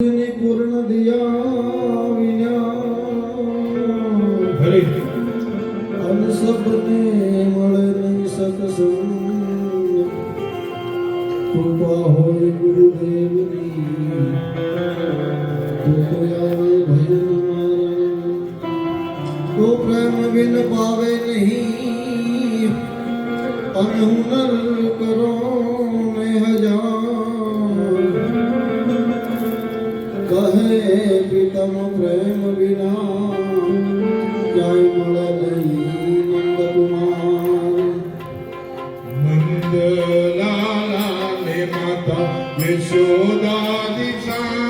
ने पूर्ण दिया विना हरे अन सबने मळ नहीं सकसु कृपा होय गुरुदेव नी तो आवे भय तो प्रेम बिन पावे नहीं अनहुनर करो તમ પ્રેમ વિના જય મળે નહીં નંદકુમાર મંદલાલા ને માતા યશોદા દિશા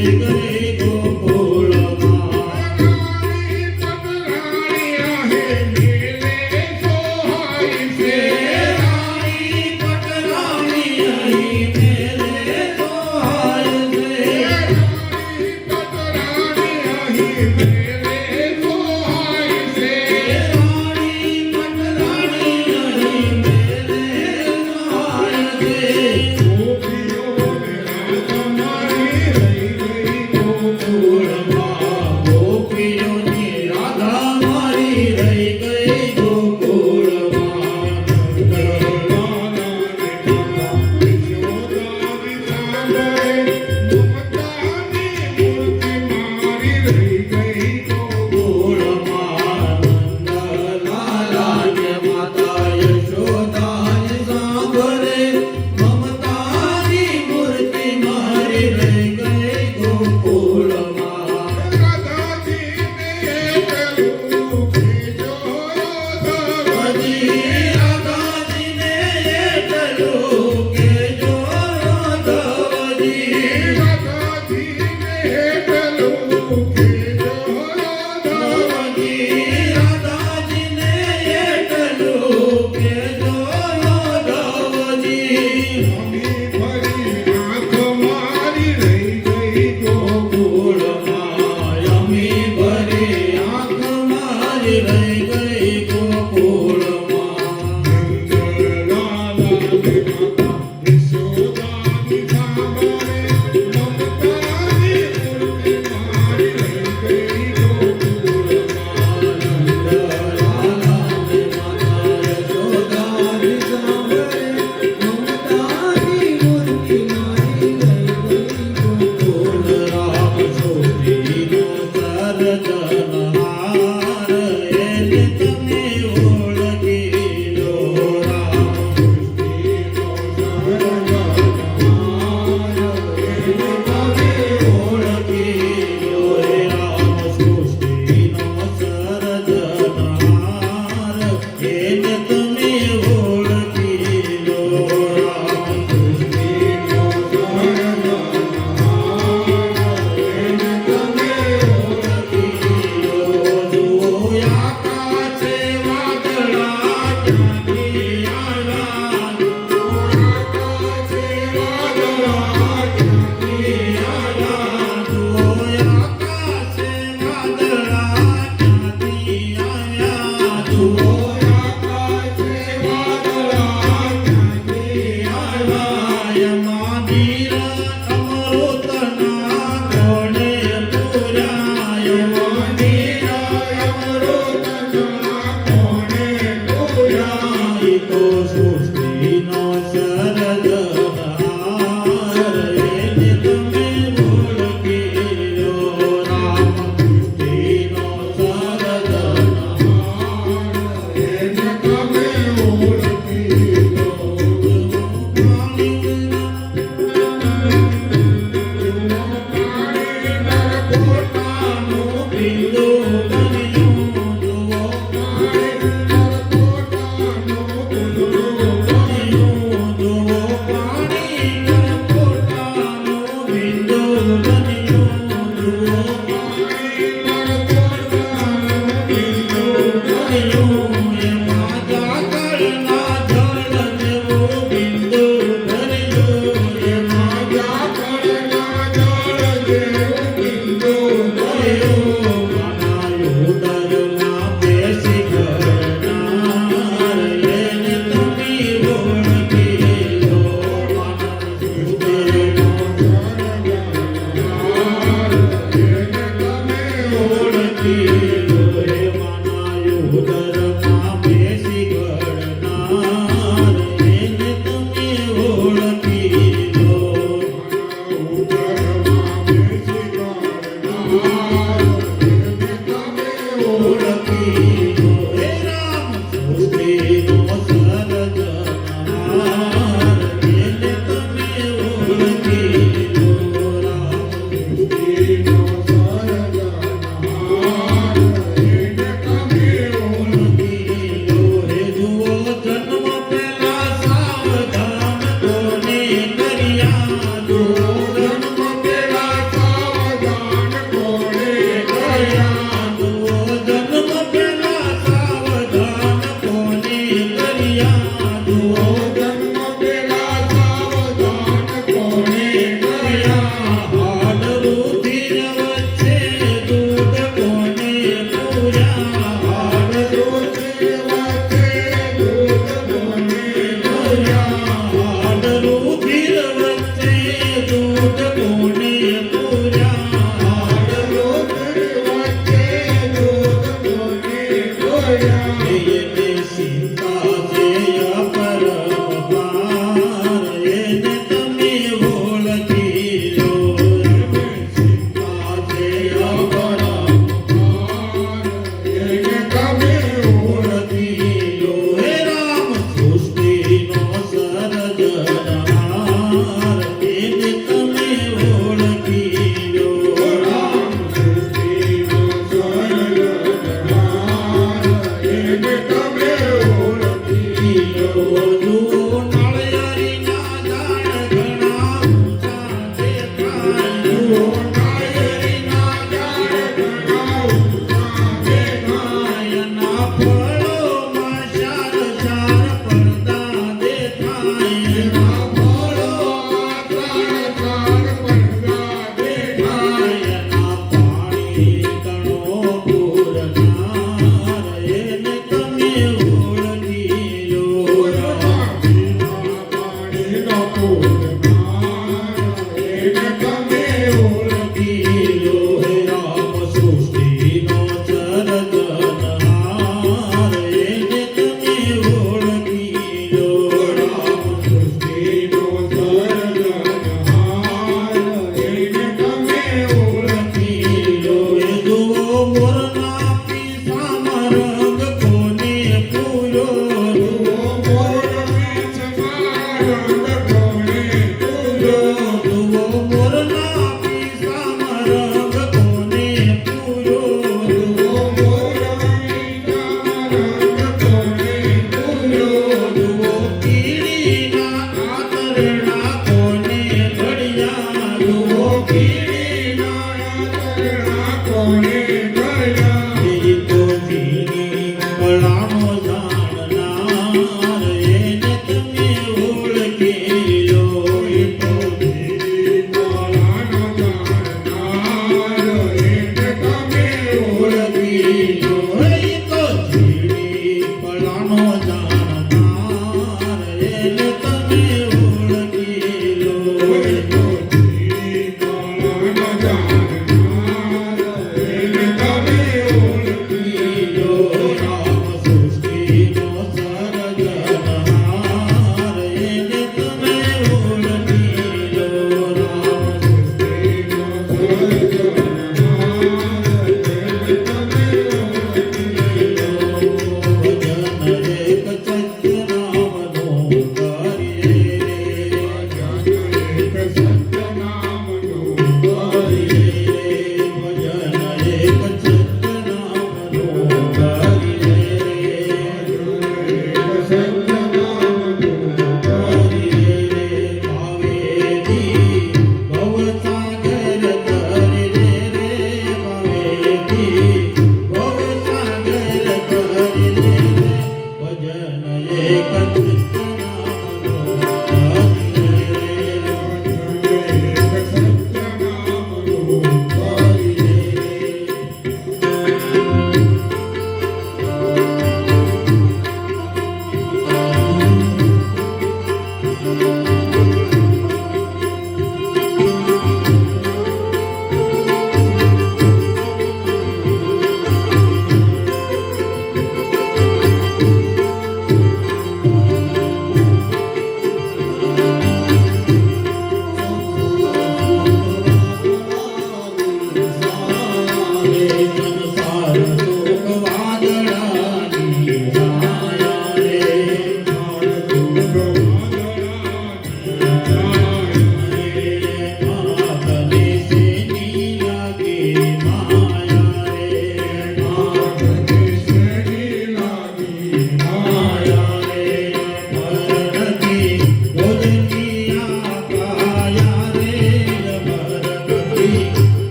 Thank you.